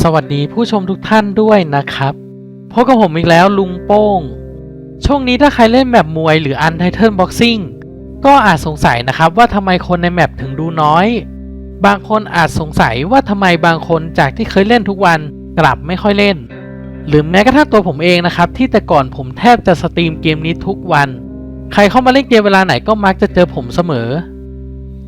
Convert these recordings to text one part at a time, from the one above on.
สวัสดีผู้ชมทุกท่านด้วยนะครับพบกับผมอีกแล้วลุงโป้ง ช่วงนี้ถ้าใครเล่นแมปมวยหรือ Untitled Boxing ก็อาจสงสัยนะครับว่าทำไมคนในแมปถึงดูน้อย บางคนอาจสงสัยว่าทำไมบางคนจากที่เคยเล่นทุกวันกลับไม่ค่อยเล่น หรือแม้กระทั่งตัวผมเองนะครับ ที่แต่ก่อนผมแทบจะสตรีมเกมนี้ทุกวัน ใครเข้ามาเล่นเกมเวลาไหนก็มักจะเจอผมเสมอ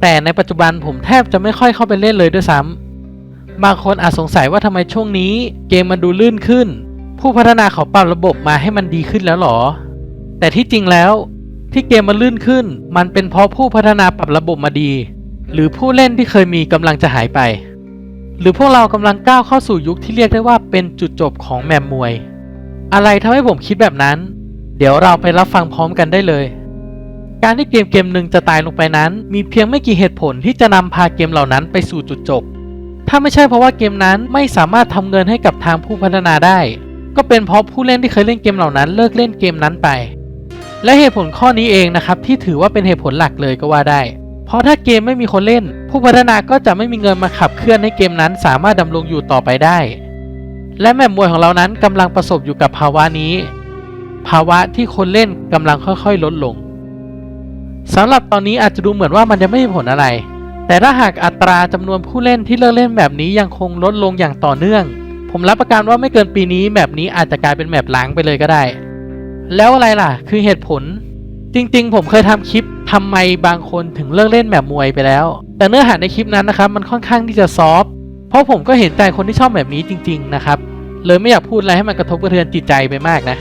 แต่ในปัจจุบันผมแทบจะไม่ค่อยเข้าไปเล่นเลยด้วยซ้ำ บางคนอาจสงสัยว่าทำไมช่วงนี้เกมมันดูลื่นขึ้น ผู้พัฒนาเขาปรับระบบมาให้มันดีขึ้นแล้วหรอ แต่ที่จริงแล้วที่เกมมันลื่นขึ้น มันเป็นเพราะผู้พัฒนาปรับระบบมาดี หรือผู้เล่นที่เคยมีกำลังจะหายไป หรือพวกเรากำลังก้าวเข้าสู่ยุคที่เรียกได้ว่าเป็นจุดจบของแมมมวย อะไรทำให้ผมคิดแบบนั้น เดี๋ยวเราไปรับฟังพร้อมกันได้เลยการที่เกมเกมหนึ่งจะตายลงไปนั้น มีเพียงไม่กี่เหตุผลที่จะนำพาเกมเหล่านั้นไปสู่จุดจบ ถ้าไม่ใช่เพราะว่าเกมนั้นไม่สามารถทำเงินให้กับทางผู้พัฒนาได้ ก็เป็นเพราะผู้เล่นที่เคยเล่นเกมเหล่านั้น เลิกเล่นเกมนั้นไป และเหตุผลข้อนี้เองนะครับที่ถือว่าเป็นเหตุผลหลักเลยก็ว่าได้ เพราะถ้าเกมไม่มีคนเล่น ผู้พัฒนาก็จะไม่มีเงินมาขับเคลื่อนให้เกมนั้น สามารถดำรงอยู่ต่อไปได้ และแมปมวยของเรานั้นกำลังประสบอยู่กับภาวะนี้ ภาวะที่คนเล่นกำลังค่อยๆ ลดลงสำหรับตอนนี้อาจจะดูเหมือนว่ามันจะไม่มีผลอะไร แต่ถ้าหากอัตราจำนวนผู้เล่นที่เลิกเล่นแบบนี้ยังคงลดลงอย่างต่อเนื่อง ผมรับประกันว่าไม่เกินปีนี้แบบนี้อาจจะกลายเป็นแบบล้างไปเลยก็ได้ แล้วอะไรล่ะ คือเหตุผล จริงๆ ผมเคยทำคลิปทำไมบางคนถึงเลิกเล่นแบบมวยไปแล้ว แต่เนื้อหาในคลิปนั้นนะครับมันค่อนข้างที่จะซอฟเพราะผมก็เห็นใจคนที่ชอบแบบนี้จริง ๆ นะครับเลยไม่อยากพูดอะไรให้มันกระทบกระเทือนจิตใจไปมากนะ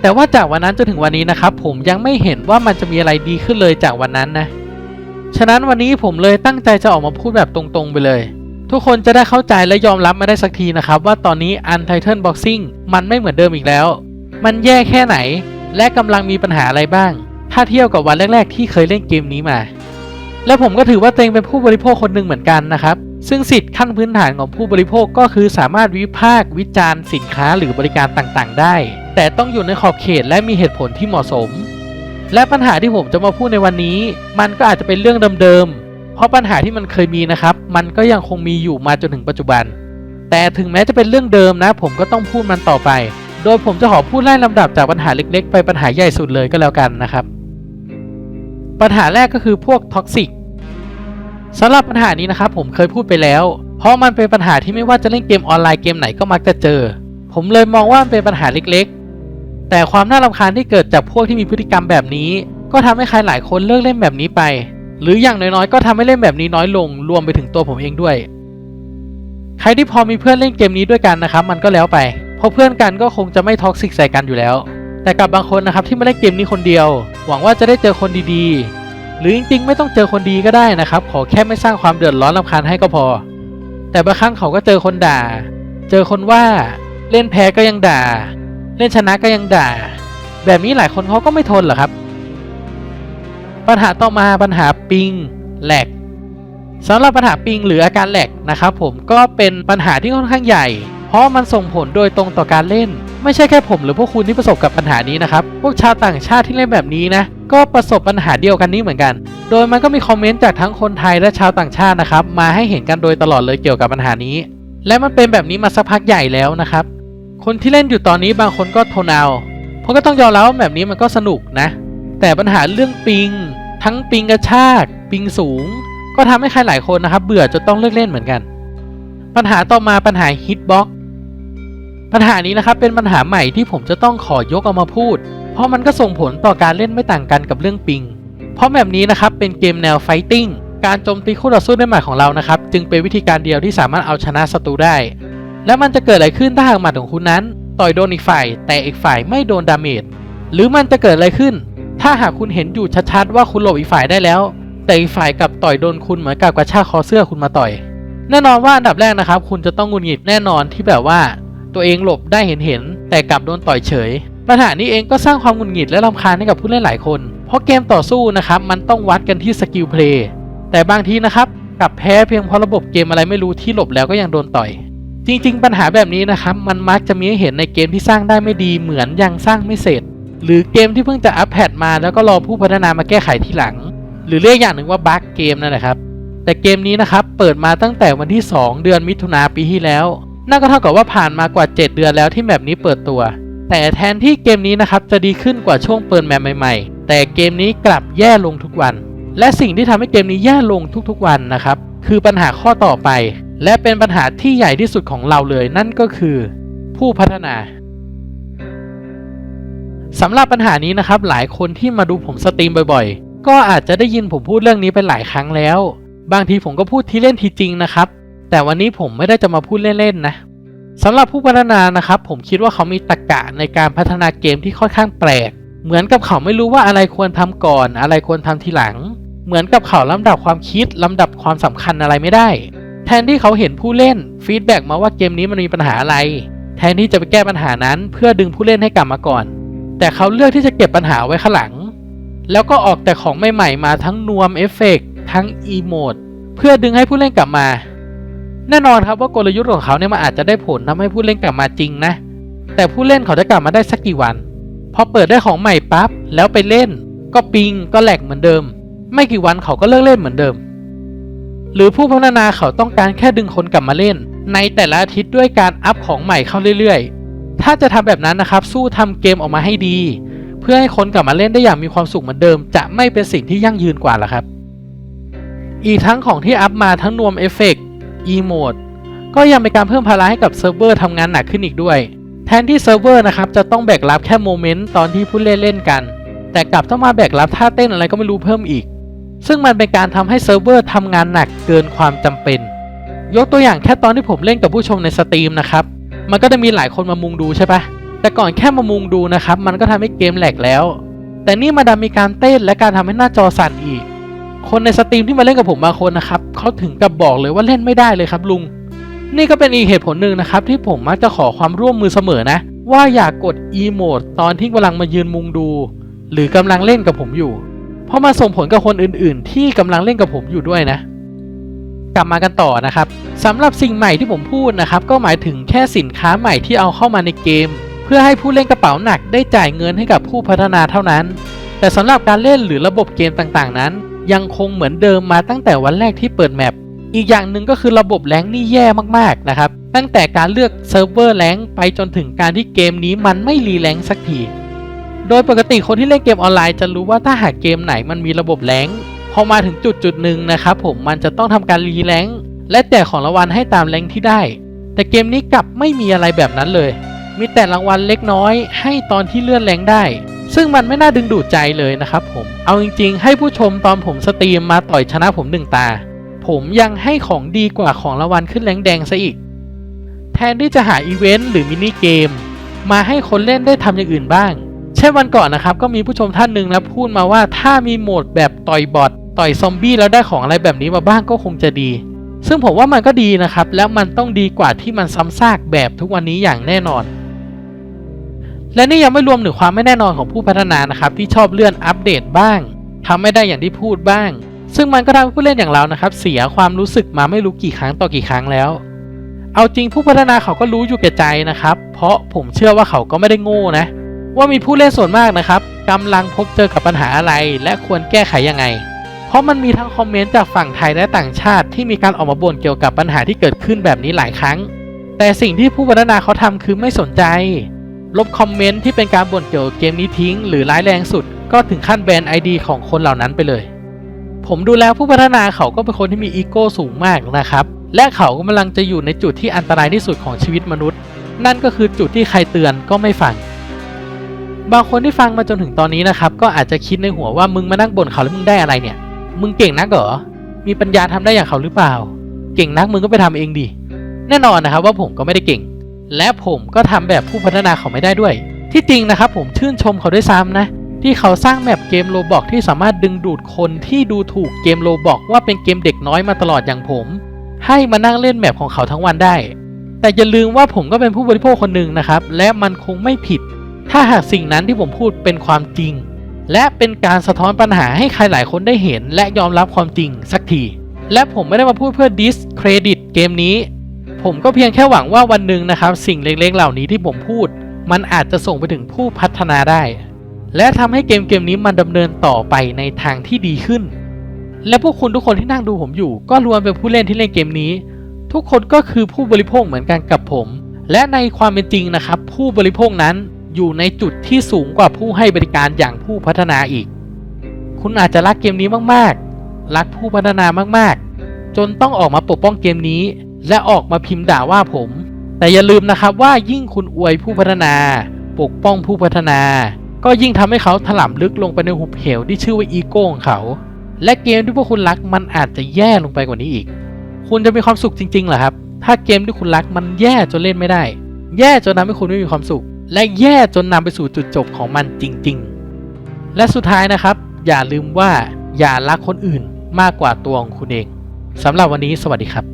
แต่ว่าจากวันนั้นจนถึงวันนี้นะครับผมยังไม่เห็นว่ามันจะมีอะไรดีขึ้นเลยจากวันนั้นนะ ฉะนั้นวันนี้ผมเลยตั้งใจจะออกมาพูดแบบตรงๆไปเลย ทุกคนจะได้เข้าใจและยอมรับมาได้สักทีนะครับ ว่าตอนนี้ Untitled Boxing มันไม่เหมือนเดิมอีกแล้ว มันแย่แค่ไหน และกำลังมีปัญหาอะไรบ้าง ถ้าเทียบกับวันแรก ๆ ที่เคยเล่นเกมนี้มา และผมก็ถือว่าตัวเองเป็นผู้บริโภคคนหนึ่งเหมือนกันนะครับซึ่งสิทธิ์ขั้นพื้นฐานของผู้บริโภคก็คือสามารถวิพากษ์วิจารณ์สินค้าหรือบริการต่างๆ ได้ แต่ต้องอยู่ในขอบเขตและมีเหตุผลที่เหมาะสม และปัญหาที่ผมจะมาพูดในวันนี้ มันก็อาจจะเป็นเรื่องเดิมๆ เพราะปัญหาที่มันเคยมีนะครับ มันก็ยังคงมีอยู่มาจนถึงปัจจุบัน แต่ถึงแม้จะเป็นเรื่องเดิมนะ ผมก็ต้องพูดมันต่อไป โดยผมจะขอพูดไล่ลำดับจากปัญหาเล็ก ๆ ไปปัญหาใหญ่สุดเลยก็แล้วกันนะครับ ปัญหาแรกก็คือพวกท็อกซิกสำหรับปัญหานี้นะครับผมเคยพูดไปแล้ว เพราะมันเป็นปัญหาที่ไม่ว่าจะเล่นเกมออนไลน์เกมไหนก็มักจะเจอ ผมเลยมองว่ามันเป็นปัญหาเล็กๆ แต่ความน่ารำคาญที่เกิดจากพวกที่มีพฤติกรรมแบบนี้ ก็ทำให้ใครหลายคนเลิกเล่นแบบนี้ไป หรืออย่างน้อยๆ ก็ทำให้เล่นแบบนี้น้อยลง รวมไปถึงตัวผมเองด้วย ใครที่พอมีเพื่อนเล่นเกมนี้ด้วยกันนะครับ มันก็แล้วไป เพราะเพื่อนกันก็คงจะไม่ท็อกซิกใส่กันอยู่แล้ว แต่กับบางคนนะครับที่มาเล่นเกมนี้คนเดียว หวังว่าจะได้เจอคนดีๆ หรือจริงๆ ไม่ต้องเจอคนดีก็ได้นะครับ ขอแค่ไม่สร้างความเดือดร้อนรำคาญให้ก็พอ แต่บางครั้งเขาก็เจอคนด่า เจอคนว่า เล่นแพ้ก็ยังด่า เล่นชนะก็ยังด่า แบบนี้หลายคนเขาก็ไม่ทนหรอครับ ปัญหาต่อมาปัญหาปิงแหลกสำหรับปัญหาปิงหรืออาการแหลกนะครับผมก็เป็นปัญหาที่ค่อนข้างใหญ่ เพราะมันส่งผลโดยตรงต่อการเล่น ไม่ใช่แค่ผมหรือพวกคุณที่ประสบกับปัญหานี้นะครับ พวกชาวต่างชาติที่เล่นแบบนี้นะ ก็ประสบปัญหาเดียวกันนี้เหมือนกัน โดยมันก็มีคอมเมนต์จากทั้งคนไทยและชาวต่างชาตินะครับ มาให้เห็นกันโดยตลอดเลยเกี่ยวกับปัญหานี้ และมันเป็นแบบนี้มาสักพักใหญ่แล้วนะครับ คนที่เล่นอยู่ตอนนี้บางคนก็ทนเอาเพราะก็ต้องยอมรับว่าแบบนี้มันก็สนุกนะ แต่ปัญหาเรื่องปิง ทั้งปิงกระชากปิงสูง ก็ทำให้ใครหลายคนนะครับ เบื่อจนต้องเลิกเล่นเหมือนกัน ปัญหาต่อมาปัญหาฮิตบ็อกปัญหานี้นะครับเป็นปัญหาใหม่ที่ผมจะต้องขอยกเอามาพูด เพราะมันก็ส่งผลต่อการเล่นไม่ต่างกันกับเรื่องปิง เพราะแบบนี้นะครับเป็นเกมแนวไฟติ้งการโจมตีคู่ต่อสู้ด้วยหมัดของเรานะครับ จึงเป็นวิธีการเดียวที่สามารถเอาชนะศัตรูได้ แล้วมันจะเกิดอะไรขึ้นถ้าหากหมัดของคุณนั้น ต่อยโดนอีกฝ่าย แต่อีกฝ่ายไม่โดนดาเมจหรือมันจะเกิดอะไรขึ้น ถ้าหากคุณเห็นอยู่ชัดๆว่าคุณหลบอีกฝ่ายได้แล้ว แต่อีกฝ่ายกลับต่อยโดนคุณเหมือนกับกระชากคอเสื้อคุณมาต่อย แน่นอนว่าอันดับแรกนะครับ คุณจะต้องหงุดหงิดแน่นอนที่แบบว่า ตัวเองหลบได้เห็นเห็นๆแต่กลับโดนต่อยเฉยปัญหานี้เองก็สร้างความหงุดหงิดและรำคาญให้กับผู้เล่นหลายคน เพราะเกมต่อสู้นะครับมันต้องวัดกันที่สกิลเพลย์แต่บางทีนะครับกลับแพ้เพียงเพราะระบบเกมอะไรไม่รู้ที่หลบแล้วก็ยังโดนต่อย จริง ๆ ปัญหาแบบนี้นะครับ มันมักจะมีให้เห็นในเกมที่สร้างได้ไม่ดีเหมือนยังสร้างไม่เสร็จ หรือเกมที่เพิ่งจะอัปเดตมาแล้วก็รอผู้พัฒนามาแก้ไขทีหลัง หรือเรียกอย่างหนึ่งว่าบั๊กเกมนั่นแหละครับ แต่เกมนี้นะครับเปิดมาตั้งแต่วันที่ 2 เดือนมิถุนาปีที่แล้วนั่นก็เท่ากับว่าผ่านมากว่า 7 เดือนแล้วที่แมปนี้เปิดตัว แต่แทนที่เกมนี้นะครับจะดีขึ้นกว่าช่วงเปิดแมปใหม่ๆ แต่เกมนี้กลับแย่ลงทุกวัน และสิ่งที่ทำให้เกมนี้แย่ลงทุกๆวันนะครับคือปัญหาข้อต่อไป และเป็นปัญหาที่ใหญ่ที่สุดของเราเลยนั่นก็คือ ผู้พัฒนาสำหรับปัญหานี้นะครับ หลายคนที่มาดูผมสตรีมบ่อยๆ ก็อาจจะได้ยินผมพูดเรื่องนี้ไปหลายครั้งแล้ว บางทีผมก็พูดที่เล่นทีจริงนะครับ แต่วันนี้ผมไม่ได้จะมาพูดเล่นๆนะสำหรับผู้พัฒนานะครับ ผมคิดว่าเขามีตรรกะในการพัฒนาเกมที่ค่อนข้างแปลก เหมือนกับเขาไม่รู้ว่าอะไรควรทำก่อน อะไรควรทำทีหลัง เหมือนกับเขาลำดับความคิดลำดับความสำคัญอะไรไม่ได้ แทนที่เขาเห็นผู้เล่นฟีดแบ็กมาว่าเกมนี้มันมีปัญหาอะไร แทนที่จะไปแก้ปัญหานั้นเพื่อดึงผู้เล่นให้กลับมาก่อน แต่เขาเลือกที่จะเก็บปัญหาไว้ข้างหลัง แล้วก็ออกแต่ของใหม่ๆมาทั้งนวมเอฟเฟกต์ทั้งอีโมดเพื่อดึงให้ผู้เล่นกลับมา แน่นอนครับว่ากลยุทธ์ของเขาเนี่ยมันอาจจะได้ผลทำให้ผู้เล่นกลับมาจริงนะ แต่ผู้เล่นเขาจะกลับมาได้สักกี่วัน พอเปิดได้ของใหม่ปั๊บแล้วไปเล่น ก็ปิงก็แหลกเหมือนเดิม ไม่กี่วันเขาก็เลิกเล่นเหมือนเดิม หรือผู้พัฒนาเขาต้องการแค่ดึงคนกลับมาเล่น ในแต่ละอาทิตย์ด้วยการอัพของใหม่เข้าเรื่อยๆ ถ้าจะทำแบบนั้นนะครับ สู้ทำเกมออกมาให้ดี เพื่อให้คนกลับมาเล่นได้อย่างมีความสุขเหมือนเดิม จะไม่เป็นสิ่งที่ยั่งยืนกว่าละครับ อีกทั้งของที่อัพมาทั้งนวมเอฟเฟกต์อีโมดก็ยังเป็นการเพิ่มภาระให้กับเซิร์ฟเวอร์ทำงานหนักขึ้นอีกด้วย แทนที่เซิร์ฟเวอร์นะครับจะต้องแบกรับแค่โมเมนต์ตอนที่ผู้เล่นเล่นกัน แต่กลับต้องมาแบกรับท่าเต้นอะไรก็ไม่รู้เพิ่มอีก ซึ่งมันเป็นการทำให้เซิร์ฟเวอร์ทำงานหนักเกินความจำเป็น ยกตัวอย่างแค่ตอนที่ผมเล่นกับผู้ชมในสตรีมนะครับมันก็จะมีหลายคนมามุงดูใช่ปะแต่ก่อนแค่มามุงดูนะครับ มันก็ทำให้เกมแหลกแล้ว แต่นี่มาดันมีการเต้นและการทำให้หน้าจอสั่นอีก คนในสตรีมที่มาเล่นกับผมบางคนนะครับเขาถึงกับบอกเลยว่าเล่นไม่ได้เลยครับลุง นี่ก็เป็นอีกเหตุผลหนึ่งนะครับ ที่ผมมักจะขอความร่วมมือเสมอนะ ว่าอย่ากกดอีโมดตอนที่กำลังมายืนมุงดู หรือกำลังเล่นกับผมอยู่ เพราะมันส่งผลกับคนอื่นๆ ที่กำลังเล่นกับผมอยู่ด้วยนะ กลับมากันต่อนะครับสำหรับสิ่งใหม่ที่ผมพูดนะครับ ก็หมายถึงแค่สินค้าใหม่ที่เอาเข้ามาในเกม เพื่อให้ผู้เล่นกระเป๋าหนักได้จ่ายเงินให้กับผู้พัฒนาเท่านั้น แต่สำหรับการเล่นหรือระบบเกมต่างๆ นั้น ยังคงเหมือนเดิมมาตั้งแต่วันแรกที่เปิดแมปอีกอย่างหนึ่งก็คือระบบแรงนี่แย่มากๆนะครับ ตั้งแต่การเลือกเซิร์ฟเวอร์แรงไปจนถึงการที่เกมนี้มันไม่รีแรงสักที โดยปกติคนที่เล่นเกมออนไลน์จะรู้ว่าถ้าหากเกมไหนมันมีระบบแรงพอมาถึงจุดจุดหนึ่งนะครับผมมันจะต้องทำการรีแรงและแจกของรางวัลให้ตามแรงที่ได้ แต่เกมนี้กลับไม่มีอะไรแบบนั้นเลย มีแต่รางวัลเล็กน้อย ให้ตอนที่เลื่อนแรงได้ ซึ่งมันไม่น่าดึงดูดใจเลยนะครับผมเอาจริง ๆ ให้ผู้ชมตอนผมสตรีมมาต่อยชนะผมหนึ่งตา ผมยังให้ของดีกว่าของรางวัลขึ้นแรงแดงซะอีก แทนที่จะหาอีเวนต์หรือมินิเกม มาให้คนเล่นได้ทำอย่างอื่นบ้าง ช่นวันก่อนนะครับ ก็มีผู้ชมท่านหนึ่งนะพูดมาว่าถ้ามีโหมดแบบต่อยบอทต่อยซอมบี้แล้วได้ของอะไรแบบนี้มาบ้างก็คงจะดี ซึ่งผมว่ามันก็ดีนะครับ แล้วมันต้องดีกว่าที่มันซ้ำซากแบบทุกวันนี้อย่างแน่นอน และนี่ยังไม่รวมถึงความไม่แน่นอนของผู้พัฒนานะครับ ที่ชอบเลื่อนอัปเดตบ้างทำไม่ได้อย่างที่พูดบ้าง ซึ่งมันก็ทำให้ผู้เล่นอย่างเรานะครับ เสียความรู้สึกมาไม่รู้กี่ครั้งต่อกี่ครั้งแล้ว เอาจริงผู้พัฒนาเขาก็รู้อยู่แก่ใจนะครับ เพราะผมเชื่อว่าเขาก็ไม่ได้โง่นะ ว่ามีผู้เล่นส่วนมากนะครับกำลังพบเจอกับปัญหาอะไร และควรแก้ไขยังไง เพราะมันมีทั้งคอมเมนต์จากฝั่งไทยและต่างชาติที่มีการออกมาบ่นเกี่ยวกับปัญหาที่เกิดขึ้นแบบนี้หลายครั้ง แต่สิ่งที่ผู้พัฒนาเขาทำคือไม่สนใจ ลบคอมเมนต์ที่เป็นการบ่นเกี่ยวกับเกมนี้ทิ้ง หรือร้ายแรงสุด ก็ถึงขั้นแบนไอดีของคนเหล่านั้นไปเลย ผมดูแล้วผู้พัฒนาเขาก็เป็นคนที่มีอีโก้สูงมากนะครับและเขากำลังจะอยู่ในจุดที่อันตรายที่สุดของชีวิตมนุษย์ นั่นก็คือจุดที่ใครเตือนก็ไม่ฟัง บางคนที่ฟังมาจนถึงตอนนี้นะครับ ก็อาจจะคิดในหัวว่ามึงมานั่งบ่นเขาแล้วมึงได้อะไรเนี่ย มึงเก่งนักเหรอ มีปัญญาทำได้อย่างเขาหรือเปล่า เก่งนักมึงก็ไปทำเองดิแน่นอนนะครับว่าผมก็ไม่ได้เก่ง และผมก็ทำแบบผู้พัฒนาเขาไม่ได้ด้วย ที่จริงนะครับผมชื่นชมเขาด้วยซ้ำนะ ที่เขาสร้างแมปเกมโลบอกที่สามารถดึงดูดคนที่ดูถูกเกมโลบอกว่าเป็นเกมเด็กน้อยมาตลอดอย่างผม ให้มานั่งเล่นแมปของเขาทั้งวันได้ แต่อย่าลืมว่าผมก็เป็นผู้บริโภคคนหนึ่งนะครับ และมันคงไม่ผิด ถ้าหากสิ่งนั้นที่ผมพูดเป็นความจริง และเป็นการสะท้อนปัญหาให้ใครหลายคนได้เห็น และยอมรับความจริงสักที และผมไม่ได้มาพูดเพื่อดิสเครดิตเกมนี้ ผมก็เพียงแค่หวังว่าวันหนึ่งนะครับ สิ่งเล็กๆ เหล่านี้ที่ผมพูด มันอาจจะส่งไปถึงผู้พัฒนาได้ และทำให้เกมเกมนี้มันดำเนินต่อไปในทางที่ดีขึ้น และพวกคุณทุกคนที่นั่งดูผมอยู่ ก็ล้วนเป็นผู้เล่นที่เล่นเกมนี้ ทุกคนก็คือผู้บริโภคเหมือนกันกับผม และในความเป็นจริงนะครับ ผู้บริโภคนั้น อยู่ในจุดที่สูงกว่าผู้ให้บริการอย่างผู้พัฒนาอีก คุณอาจจะรักเกมนี้มากๆ รักผู้พัฒนามากๆ จนต้องออกมาปกป้องเกมนี้ และออกมาพิมพ์ด่าว่าผม แต่อย่าลืมนะครับว่ายิ่งคุณอวยผู้พัฒนา ปกป้องผู้พัฒนา ก็ยิ่งทำให้เขาถล่ำลึกลงไปในหุบเหวที่ชื่อว่าอีโก้ของเขา และเกมที่พวกคุณรักมันอาจจะแย่ลงไปกว่านี้อีก คุณจะมีความสุขจริงๆเหรอครับ ถ้าเกมที่คุณรักมันแย่จนเล่นไม่ได้ แย่จนทำให้คุณไม่มีความสุข และแย่จนนำไปสู่จุดจบของมันจริง ๆ และสุดท้ายนะครับ อย่าลืมว่าอย่ารักคนอื่นมากกว่าตัวของคุณเองสำหรับวันนี้สวัสดีครับ